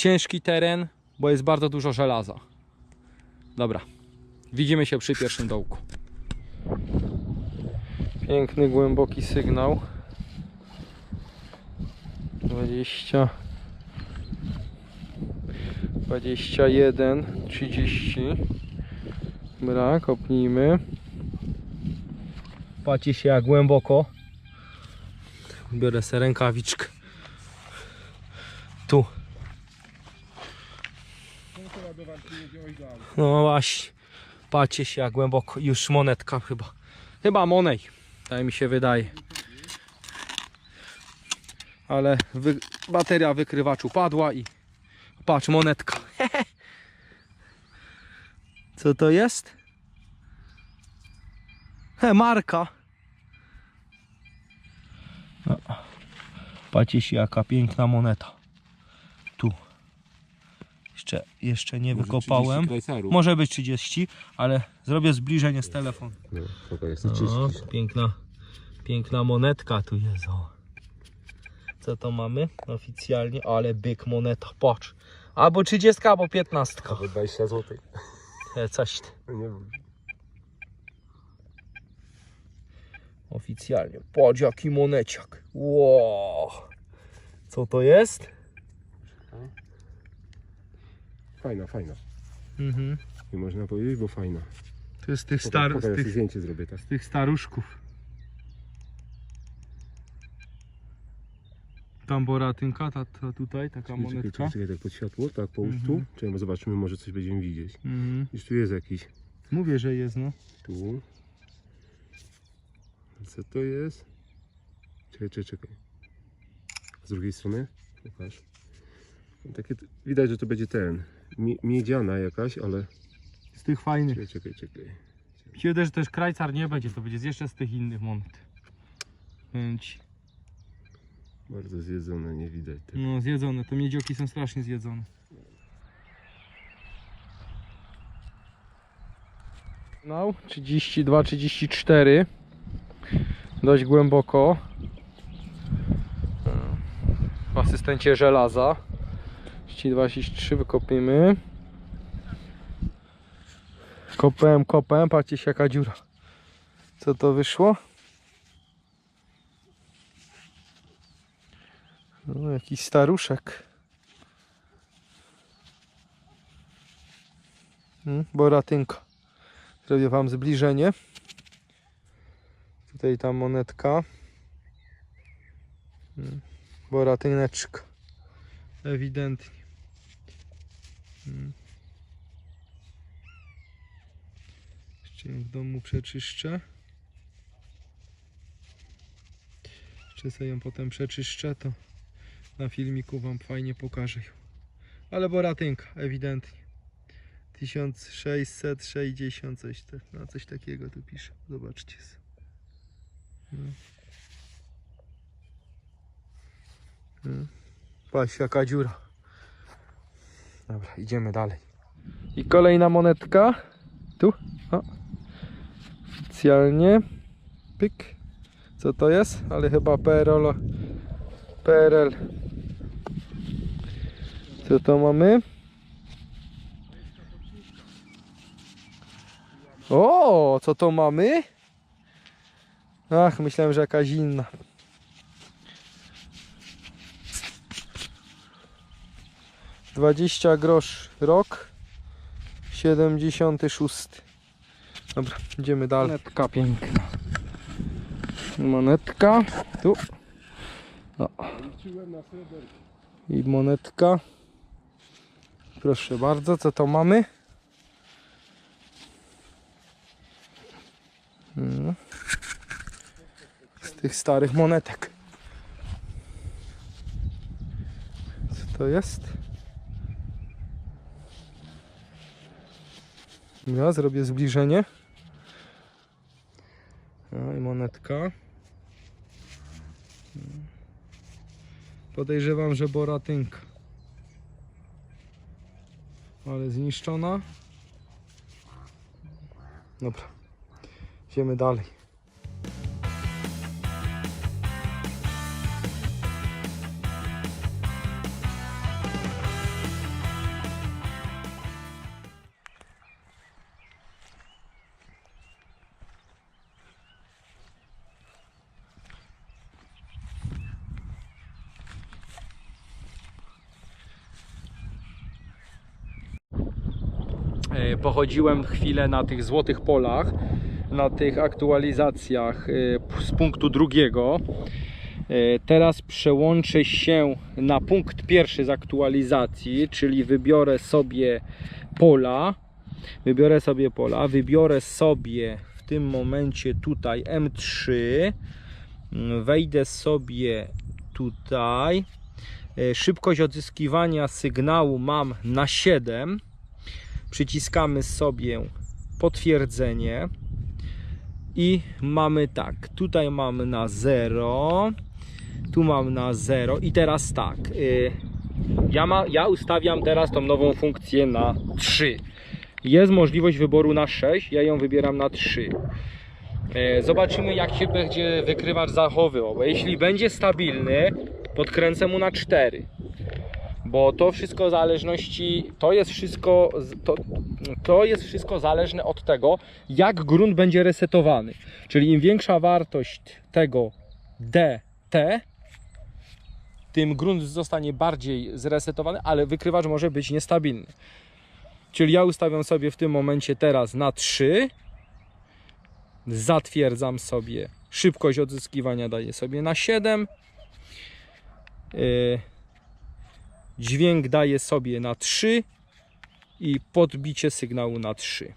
ciężki teren, bo jest bardzo dużo żelaza. Dobra, widzimy się przy pierwszym dołku. Piękny, głęboki sygnał. 20 21 30 Dobra, kopnijmy. Patrzcie się jak głęboko. Biorę sobie rękawiczkę. Tu. No właśnie. Patrzcie się jak głęboko. Już monetka chyba. Chyba monej. Tak mi się wydaje. Ale wy... bateria wykrywaczu padła i patrz monetka. Co to jest? He, marka. No. Patrzcie się jaka piękna moneta. Jeszcze, jeszcze nie wykopałem. Może być 30, ale zrobię zbliżenie z telefonu. No, spoko, jest O, piękna, piękna monetka tu jest. O. Co to mamy oficjalnie? Ale byk moneta, patrz. Albo 30, albo 15. 20 zł. E, Coś ty. Nie wiem. oficjalnie. Patrz jaki moneciak. Wow. Co to jest? Fajna, fajna. Mhm. Nie można powiedzieć, bo fajna. To jest z tych, star, pokaż, z tych, zdjęcie zrobię tak. z tych staruszków. Tam boratynka, ta, ta tutaj, taka Czekaj, monetka. czekaj, czekaj, tak pod światło, tak połóż Mhm. tu. Czekaj, zobaczymy, może coś będziemy widzieć. Mhm. Już tu jest jakiś. Mówię, że jest, no. Tu. Co to jest? Czekaj, czekaj, czekaj. Z drugiej strony? Pokaż. Takie, widać, że to będzie ten. Mie miedziana jakaś, ale... Z tych fajnych. Czekaj, czekaj, czekaj. Mi się wydaje, że też krajcar nie będzie, to będzie jeszcze z tych innych monet. Więc, Bardzo zjedzone, nie widać tego. no zjedzone, to miedzioki są strasznie zjedzone. No, 32, 34. Dość głęboko. W asystencie żelaza. 32, 33 wykopimy. Kopałem, kopałem, patrzcie się jaka dziura. Co to wyszło? No, jakiś staruszek. Hmm, boratynka. Zrobię wam zbliżenie. Tutaj ta monetka. Hmm, boratyneczka. Ewidentnie. Hmm. Jeszcze ją w domu przeczyszczę. Jeszcze sobie ją potem przeczyszczę, to na filmiku wam fajnie pokażę ją. Ale boratynka, ewidentnie. 1660 coś, te, no coś takiego tu pisze. Zobaczcie. No. No. Patrz jaka dziura. Dobra, idziemy dalej. I kolejna monetka. Tu. O. Oficjalnie. Pyk. Co to jest? Ale chyba PRL. PRL. Co to mamy? O, co to mamy? Ach, myślałem, że jakaś inna. Dwadzieścia grosz rok. Siedemdziesiąty szósty. Dobra, idziemy dalej. Monetka piękna. Monetka. Tu. O. I monetka. Proszę bardzo, co to mamy? Mm. Z tych starych monetek. Co to jest? Ja zrobię zbliżenie. No i monetka. Podejrzewam, że boratynka. Ale zniszczona. Dobra. Idziemy dalej. Pochodziłem chwilę na tych złotych polach, na tych aktualizacjach e, z punktu drugiego. E, Teraz przełączę się na punkt pierwszy z aktualizacji, czyli wybiorę sobie pola. Wybiorę sobie pola, wybiorę sobie w tym momencie tutaj M3. Mm, Wejdę sobie tutaj. E, Szybkość odzyskiwania sygnału mam na 7. Przyciskamy sobie potwierdzenie. I mamy tak, tutaj mamy na 0, tu mam na 0 i teraz tak, y, ja, ma, ja ustawiam teraz tą nową funkcję na 3. Jest możliwość wyboru na 6, ja ją wybieram na 3. E, Zobaczymy jak się będzie wykrywacz zachowywał, jeśli będzie stabilny, podkręcę mu na 4. Bo to wszystko zależności, to jest wszystko, to, to jest wszystko zależne od tego, jak grunt będzie resetowany. Czyli im większa wartość tego DT, tym grunt zostanie bardziej zresetowany, ale wykrywacz może być niestabilny. Czyli ja ustawiam sobie w tym momencie teraz na 3. Zatwierdzam sobie szybkość odzyskiwania daję sobie na 7. Yy, Dźwięk daję sobie na 3 i podbicie sygnału na 3.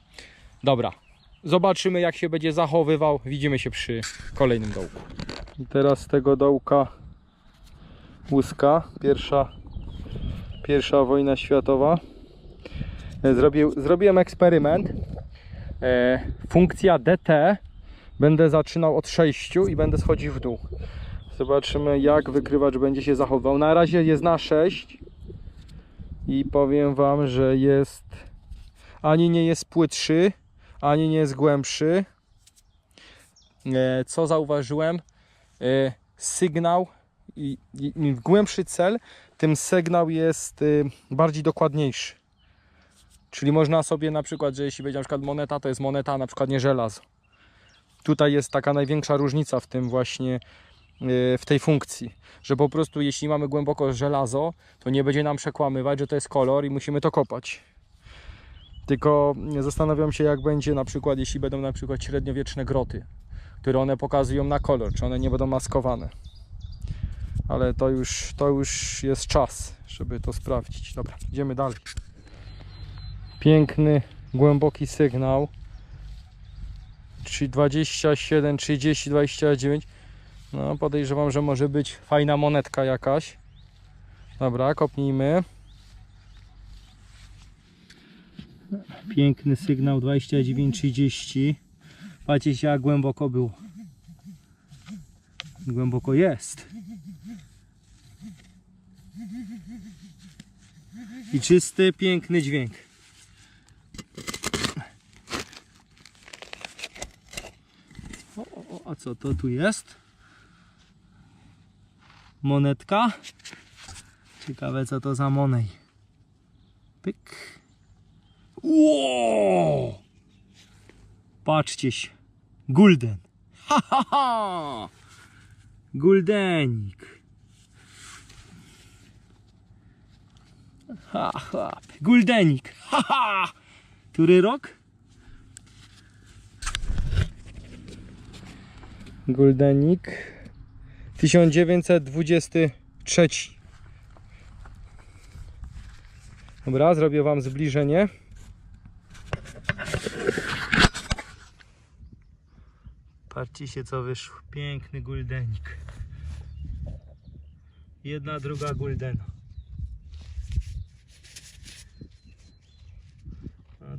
Dobra, zobaczymy jak się będzie zachowywał. Widzimy się przy kolejnym dołku. I teraz z tego dołka łuska, pierwsza, pierwsza wojna światowa. E, Zrobił, zrobiłem eksperyment. E, funkcja DT będę zaczynał od 6 i będę schodził w dół. Zobaczymy jak wykrywacz będzie się zachowywał. Na razie jest na 6 i powiem Wam, że jest ani nie jest płytszy, ani nie jest głębszy. E, Co zauważyłem? E, Sygnał i, im głębszy cel, tym sygnał jest y, bardziej dokładniejszy. Czyli można sobie na przykład, że jeśli będzie na przykład moneta, to jest moneta, na przykład nie żelazo. Tutaj jest taka największa różnica w tym właśnie w tej funkcji, że po prostu jeśli mamy głęboko żelazo, to nie będzie nam przekłamywać, że to jest kolor i musimy to kopać. Tylko zastanawiam się, jak będzie na przykład, jeśli będą na przykład średniowieczne groty, które one pokazują na kolor, czy one nie będą maskowane. Ale to już, to już jest czas, żeby to sprawdzić. Dobra, idziemy dalej. Piękny, głęboki sygnał. Czyli 27, 30, 29. No, podejrzewam, że może być fajna monetka jakaś. Dobra, kopnijmy. Piękny sygnał 29-30. Patrzcie się jak głęboko było. Głęboko jest. I czysty, piękny dźwięk. O, o, a co to tu jest? Monetka. Ciekawe co to za monej. Pyk. Ło! Patrzcie się. Gulden. Ha, ha, ha! Guldenik. Ha, ha. Guldenik. Ha, ha! Który rok? Guldenik. 1923. Dobra, zrobię Wam zbliżenie. Patrzcie się co wyszło. Piękny guldenik. Jedna, druga guldena.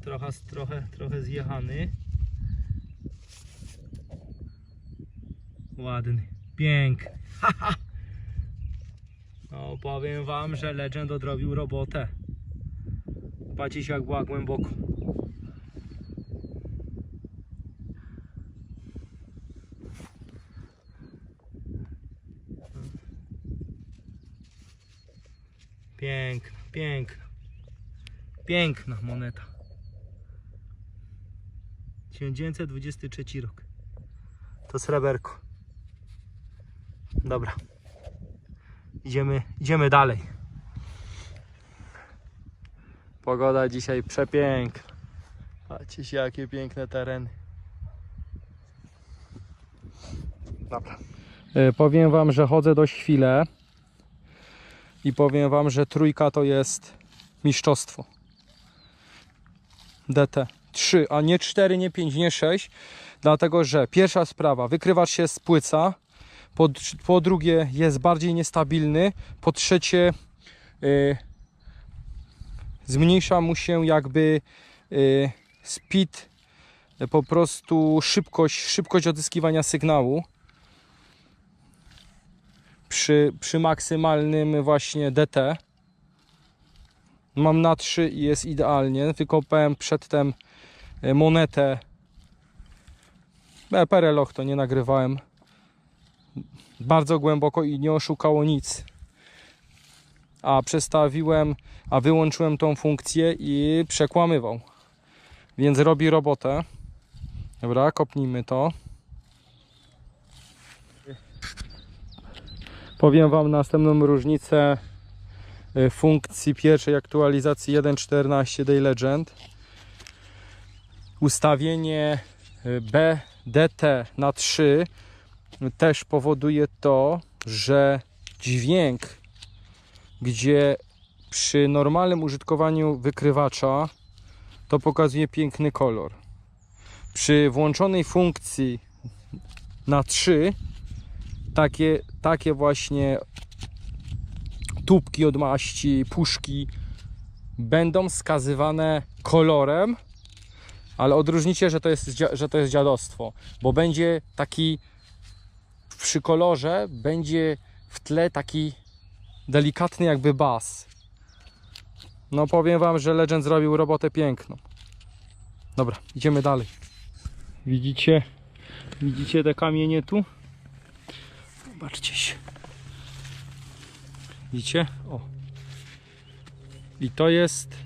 Trochę, trochę, trochę zjechany. Ładny, piękny. Haha. No powiem wam, że Legend odrobił robotę. Patrzcie jak była głęboko. Piękna, piękna. Piękna moneta. 1923 rok. To sreberko. Dobra. Idziemy, idziemy dalej. Pogoda dzisiaj przepiękna. Patrzcie się, jakie piękne tereny. Dobra. E, Powiem wam, że chodzę dość chwilę i powiem wam, że trójka to jest mistrzostwo. DT 3, a nie 4, nie 5, nie 6, dlatego że pierwsza sprawa, wykrywacz się spłyca, po, po drugie jest bardziej niestabilny, po trzecie y, zmniejsza mu się jakby y, speed, y, po prostu szybkość, szybkość odzyskiwania sygnału przy, przy maksymalnym właśnie DT. Mam na 3 i jest idealnie. Wykopałem przedtem e, monetę. E, Pereloch to nie nagrywałem. Bardzo głęboko i nie oszukało nic. A przestawiłem, a wyłączyłem tą funkcję i przekłamywał. Więc robi robotę. Dobra, kopnijmy to. Powiem Wam następną różnicę y, funkcji pierwszej aktualizacji 1.14 Day Legend. Ustawienie y, BDT na 3 też powoduje to, że dźwięk, gdzie przy normalnym użytkowaniu wykrywacza to pokazuje piękny kolor. Przy włączonej funkcji na 3 takie, takie właśnie tubki od maści, puszki będą skazywane kolorem, ale odróżnicie, że to jest, że to jest dziadostwo, bo będzie taki przy kolorze będzie w tle taki delikatny jakby bas. No powiem wam, że Legend zrobił robotę piękną. Dobra, idziemy dalej. Widzicie? Widzicie te kamienie tu? Zobaczcie się. Widzicie? O. I to jest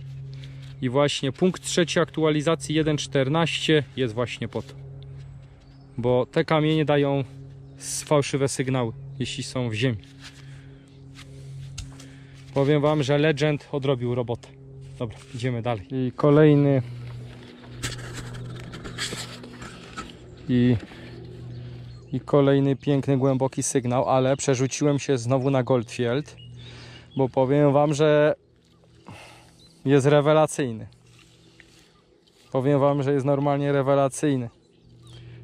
i właśnie punkt trzeci aktualizacji 1.14 jest właśnie po to. Bo te kamienie dają fałszywe sygnały, jeśli są w ziemi. Powiem wam, że Legend odrobił robotę. Dobra, idziemy dalej. I kolejny i i kolejny piękny, głęboki sygnał, ale przerzuciłem się znowu na Goldfield, bo powiem Wam, że jest rewelacyjny. Powiem Wam, że jest normalnie rewelacyjny.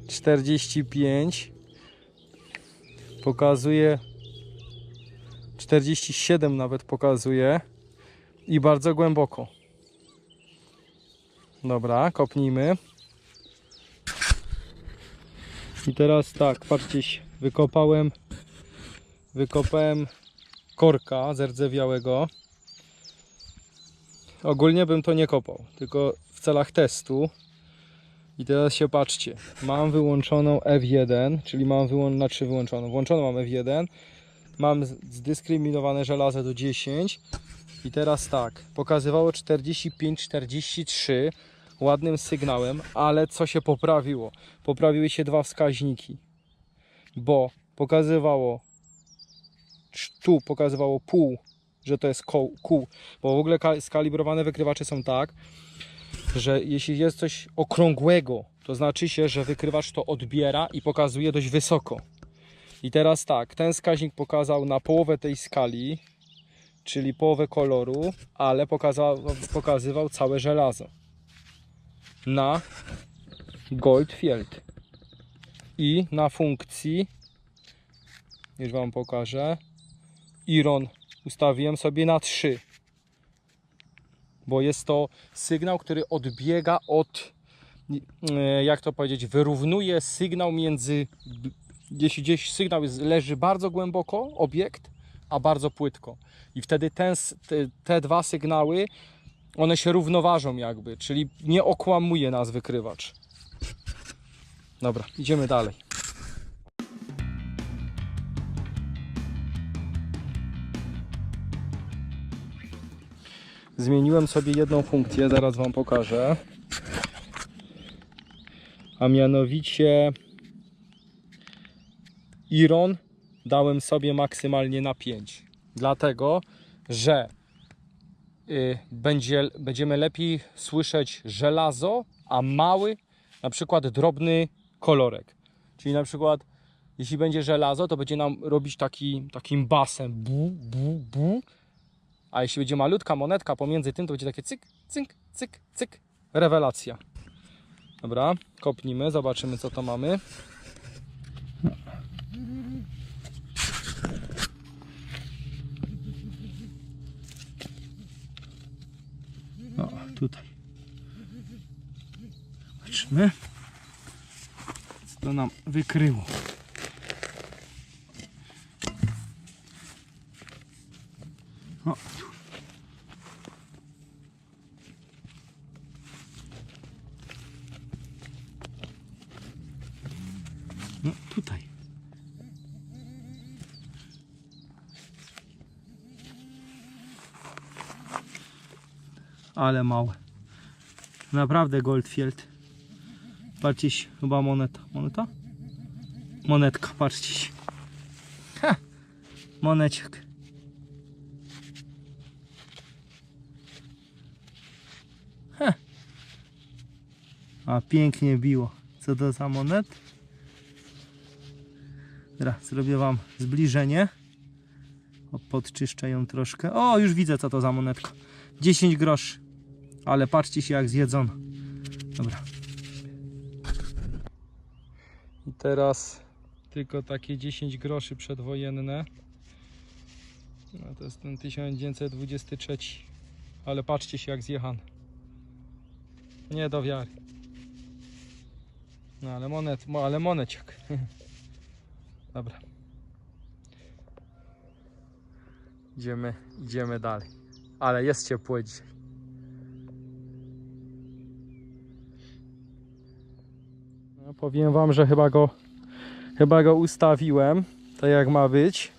45 pokazuje 47 nawet pokazuje i bardzo głęboko. Dobra, kopnijmy. I teraz tak, patrzcie, wykopałem wykopałem korka zerdzewiałego. Ogólnie bym to nie kopał, tylko w celach testu. I teraz się patrzcie, mam wyłączoną F1, czyli mam wyłą znaczy wyłączoną, włączoną mam F1, mam zdyskryminowane żelazo do 10 i teraz tak, pokazywało 45-43 ładnym sygnałem, ale co się poprawiło? Poprawiły się dwa wskaźniki, bo pokazywało tu pokazywało pół, że to jest koł, kół, bo w ogóle ka- skalibrowane wykrywacze są tak, że jeśli jest coś okrągłego, to znaczy się, że wykrywacz to odbiera i pokazuje dość wysoko. I teraz tak, ten wskaźnik pokazał na połowę tej skali, czyli połowę koloru, ale pokazał, pokazywał całe żelazo. Na Goldfield. I na funkcji już Wam pokażę Iron. Ustawiłem sobie na 3 bo jest to sygnał, który odbiega od e, jak to powiedzieć, wyrównuje sygnał między jeśli gdzieś sygnał jest, leży bardzo głęboko, obiekt, a bardzo płytko i wtedy ten, te, te dwa sygnały one się równoważą jakby, czyli nie okłamuje nas wykrywacz. Dobra, idziemy dalej. Zmieniłem sobie jedną funkcję, zaraz Wam pokażę. A mianowicie Iron dałem sobie maksymalnie na 5. Dlatego, że y, będzie, będziemy lepiej słyszeć żelazo a mały, na przykład drobny kolorek. Czyli na przykład, jeśli będzie żelazo, to będzie nam robić taki, takim basem. Bu, bu, bu. A jeśli będzie malutka monetka pomiędzy tym, to będzie takie cyk, cyk, cyk, cyk. Rewelacja. Dobra, kopnijmy, zobaczymy co to mamy. O, tutaj. Patrzymy. Co to nam wykryło. O, tu. No tutaj. Ale małe. Naprawdę Goldfield. Patrzcie chyba moneta. Moneta? Monetka, patrzcie się. Ha! Moneciak. Ha! A pięknie biło. Co to za monet? Dobra, zrobię wam zbliżenie. O, podczyszczę ją troszkę. O, już widzę co to za monetka. 10 groszy. Ale patrzcie się jak zjedzono. Dobra. I teraz tylko takie 10 groszy przedwojenne. No to jest ten 1923. Ale patrzcie się jak zjechany. Nie do wiary. No ale monet, mo- ale moneciak. Dobra. Idziemy, idziemy dalej. Ale jest ciepło dzisiaj. Powiem wam, że chyba go chyba go ustawiłem tak jak ma być.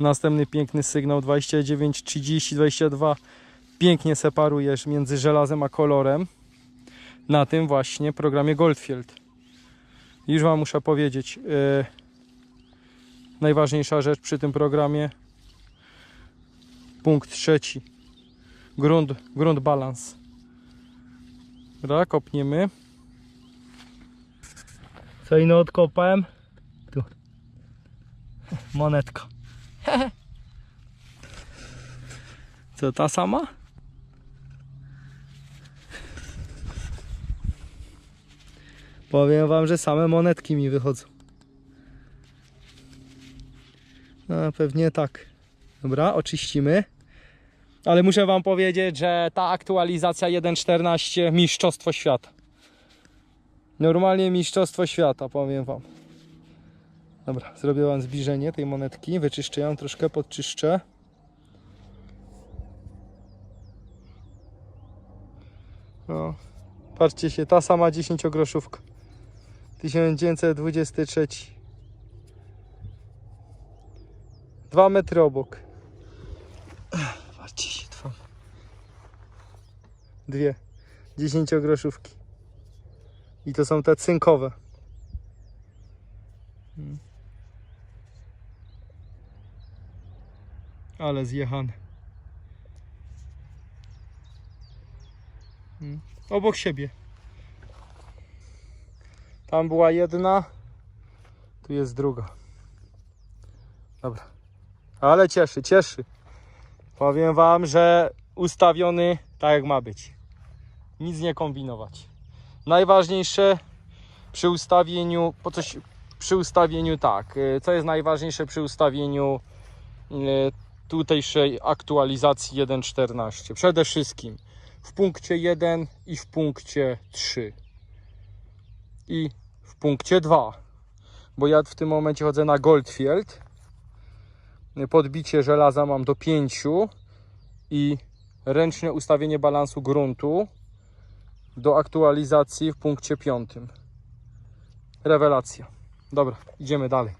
Następny piękny sygnał 29 30 22 pięknie separujesz między żelazem a kolorem na tym właśnie programie Goldfield. Już wam muszę powiedzieć e, najważniejsza rzecz przy tym programie punkt trzeci grunt, grunt balans. Dobra, kopniemy. Co inno odkopałem? Tu. Monetka. Co, ta sama? Powiem wam, że same monetki mi wychodzą. No, pewnie tak. Dobra, oczyścimy. Ale muszę wam powiedzieć, że ta aktualizacja 1.14 mistrzostwo świata. Normalnie mistrzostwo świata, powiem wam. Dobra, zrobię wam zbliżenie tej monetki, wyczyszczę ją, troszkę podczyszczę. No, patrzcie się, ta sama 10 groszówka. 1923. Dwa metry obok. Patrzcie się, dwa. Dwie. 10 groszówki. I to są te cynkowe. Mm. Ale zjechane. Mm. Obok siebie. Tam była jedna, tu jest druga. Dobra. Ale cieszy, cieszy. Powiem wam, że ustawiony tak jak ma być. Nic nie kombinować. Najważniejsze przy ustawieniu, po coś przy ustawieniu tak, y, co jest najważniejsze przy ustawieniu y, tutejszej aktualizacji 1.14? Przede wszystkim w punkcie 1 i w punkcie 3 i w punkcie 2, bo ja w tym momencie chodzę na Goldfield. Podbicie żelaza mam do 5 i ręczne ustawienie balansu gruntu do aktualizacji w punkcie 5. Rewelacja. Dobra, idziemy dalej.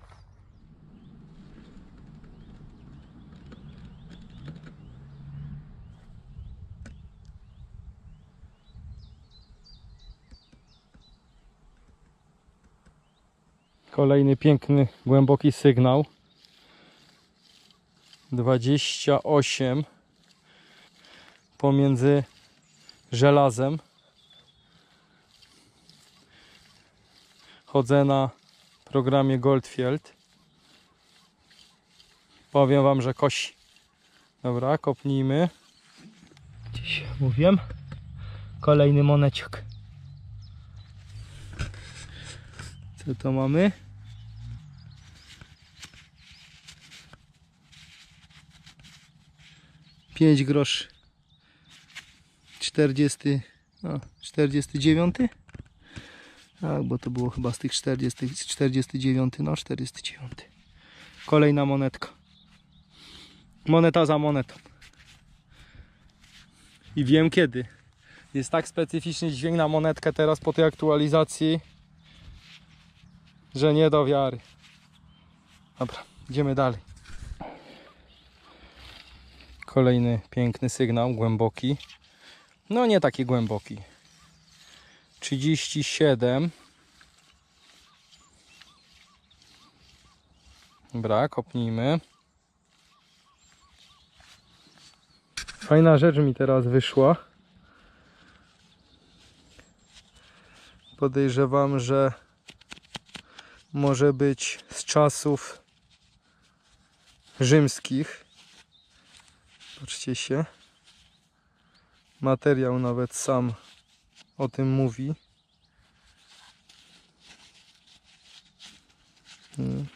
Kolejny piękny, głęboki sygnał. 28 pomiędzy żelazem chodzę na programie Goldfield. Powiem wam, że kosi. Dobra, kopnijmy. Gdzieś mówiłem. Kolejny moneciok. Co to mamy? Pięć groszy. 40, no, 49? Tak, bo to było chyba z tych 40, 49, no 49. Kolejna monetka. Moneta za monetą. I wiem kiedy. Jest tak specyficzny dźwięk na monetkę teraz po tej aktualizacji, że nie do wiary. Dobra, idziemy dalej. Kolejny piękny sygnał, głęboki. No nie taki głęboki. 37. Dobra, kopnijmy. Fajna rzecz mi teraz wyszła. Podejrzewam, że może być z czasów rzymskich. Patrzcie się. Materiał nawet sam o tym mówi. Mm.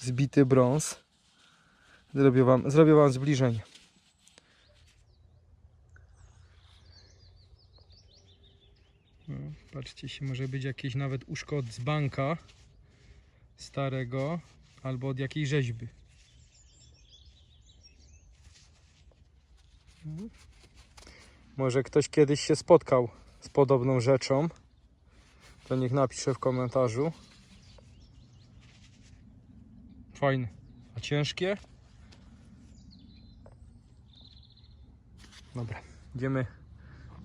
Zbity brąz. Zrobię wam, zrobię wam zbliżenie. No, patrzcie się, może być jakieś nawet uszko od dzbanka starego albo od jakiejś rzeźby. Mhm. Może ktoś kiedyś się spotkał podobną rzeczą. To niech napisze w komentarzu. Fajne. A ciężkie? Dobra, idziemy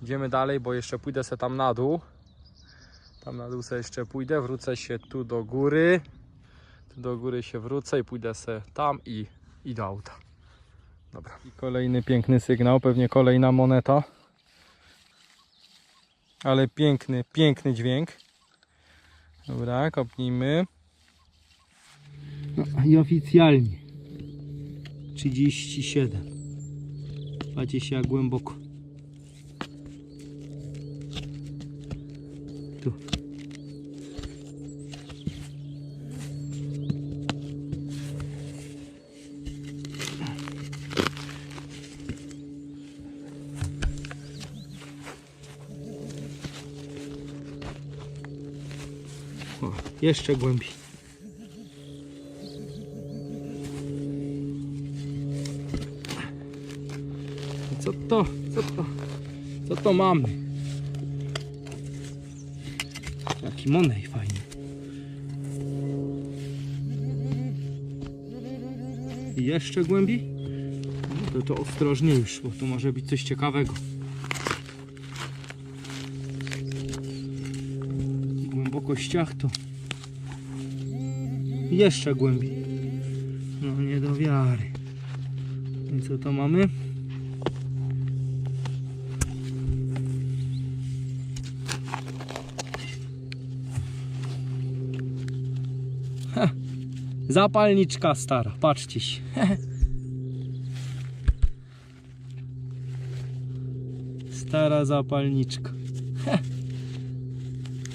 Idziemy dalej, bo jeszcze pójdę sobie tam na dół. Tam na dół sobie jeszcze pójdę, wrócę się tu do góry. Tu do góry się wrócę i pójdę sobie tam i, i do auta. Dobra. I kolejny piękny sygnał, pewnie kolejna moneta. Ale piękny, piękny dźwięk. Dobra, kopnijmy. No, I oficjalnie 37. Patrzcie się jak głęboko. O, jeszcze głębiej. Co to? Co to? Co to mamy? Jaki monej fajny. I jeszcze głębiej? No to to ostrożnie już, bo tu może być coś ciekawego. Głębokościach to jeszcze głębiej. No nie do wiary. I co to mamy? Ha, Zapalniczka stara, patrzcie się. Stara zapalniczka.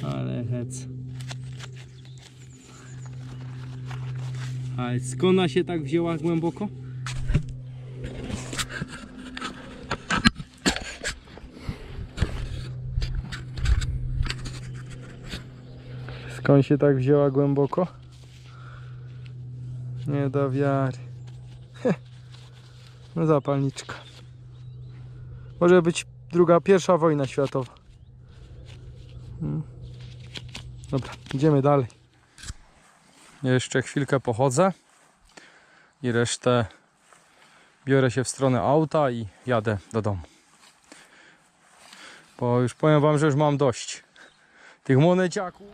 Ale hec. Ale skąd ona się tak wzięła głęboko? Skąd się tak wzięła głęboko? Nie do wiary. Heh. No zapalniczka. Może być druga, pierwsza wojna światowa. Hmm. Dobra, idziemy dalej. Jeszcze chwilkę pochodzę i resztę biorę się w stronę auta i jadę do domu. Bo już powiem wam, że już mam dość tych moneciaków.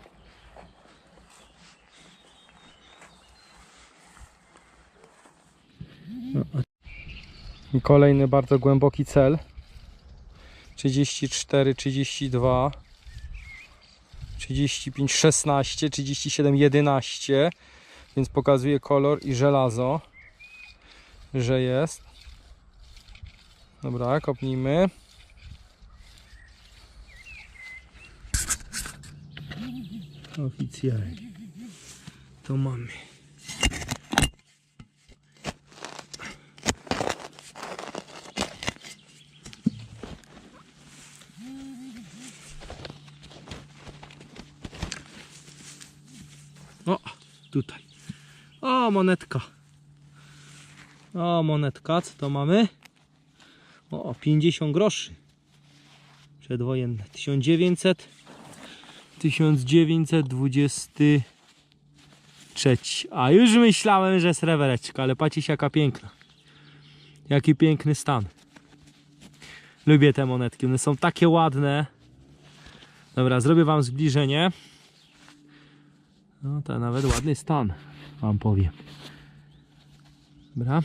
I kolejny bardzo głęboki cel. 34, 32, 35, 16, 37, 11, więc pokazuje kolor i żelazo, że jest. Dobra, kopnijmy. Oficjalnie. To mamy. O, tutaj. O, monetka. O, monetka, co to mamy? O, 50 groszy. Przedwojenne. 1900. 1923. A już myślałem, że srebereczka, ale patrzcie jaka piękna. Jaki piękny stan. Lubię te monetki, one są takie ładne. Dobra, zrobię wam zbliżenie. No to nawet ładny stan, wam powiem. Dobra.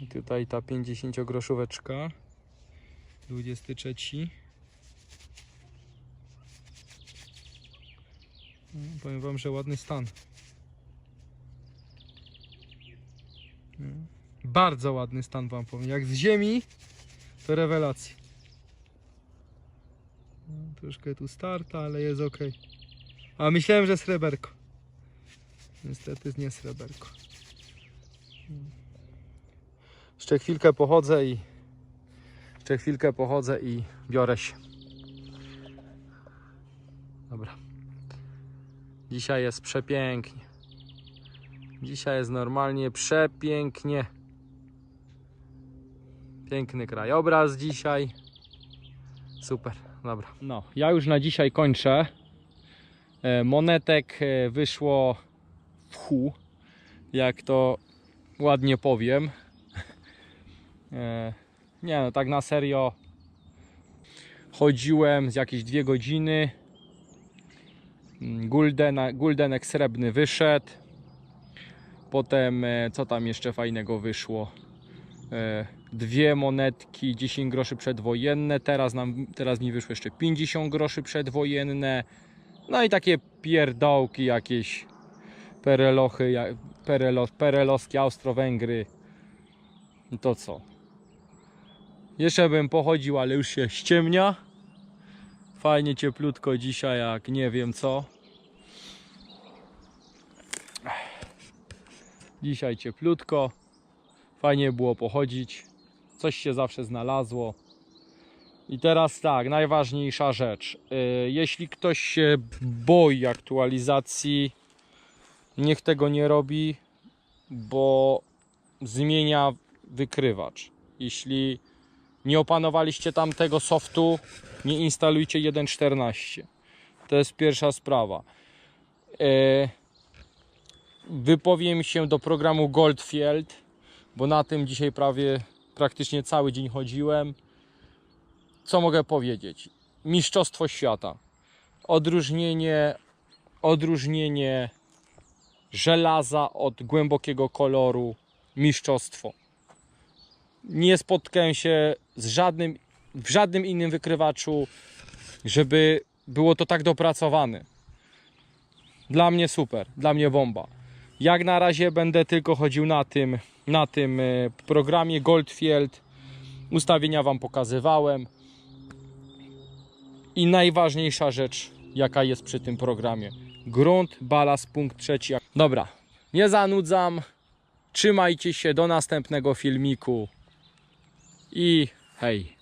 I tutaj ta 50 groszóweczka. 23. No, powiem wam, że ładny stan. No. Bardzo ładny stan wam powiem. Jak z ziemi, to rewelacja. No, troszkę tu starta, ale jest ok. A myślałem, że sreberko. Niestety nie sreberko. Jeszcze chwilkę pochodzę i jeszcze chwilkę pochodzę i biorę się. Dobra. Dzisiaj jest przepięknie. Dzisiaj jest normalnie przepięknie. Piękny krajobraz dzisiaj. Super, dobra. No, ja już na dzisiaj kończę. E, Monetek e, wyszło w chu, jak to ładnie powiem. E, Nie no, tak na serio chodziłem z jakieś dwie godziny. Mm, Gulden, guldenek srebrny wyszedł. Potem co tam jeszcze fajnego wyszło? Dwie monetki 10 groszy przedwojenne. Teraz, nam, teraz mi wyszło jeszcze 50 groszy przedwojenne. No i takie pierdołki jakieś perelochy, perelos, perelowskie Austro-Węgry. I to co? Jeszcze bym pochodził, ale już się ściemnia. Fajnie cieplutko dzisiaj, jak nie wiem co. Dzisiaj cieplutko. Fajnie było pochodzić. Coś się zawsze znalazło. I teraz tak, najważniejsza rzecz. Yy, Jeśli ktoś się boi aktualizacji, niech tego nie robi, bo zmienia wykrywacz. Jeśli nie opanowaliście tamtego softu, nie instalujcie 1.14. To jest pierwsza sprawa. E, Wypowiem się do programu Goldfield, bo na tym dzisiaj prawie praktycznie cały dzień chodziłem. Co mogę powiedzieć? Mistrzostwo świata. Odróżnienie, odróżnienie żelaza od głębokiego koloru. Mistrzostwo nie spotkałem się z żadnym, w żadnym innym wykrywaczu, żeby było to tak dopracowane. Dla mnie super, dla mnie bomba. Jak na razie będę tylko chodził na tym, na tym e, programie Goldfield. Ustawienia Wam pokazywałem. I najważniejsza rzecz, jaka jest przy tym programie. Grunt, balast, punkt trzeci. Dobra, nie zanudzam. Trzymajcie się do następnego filmiku i hej.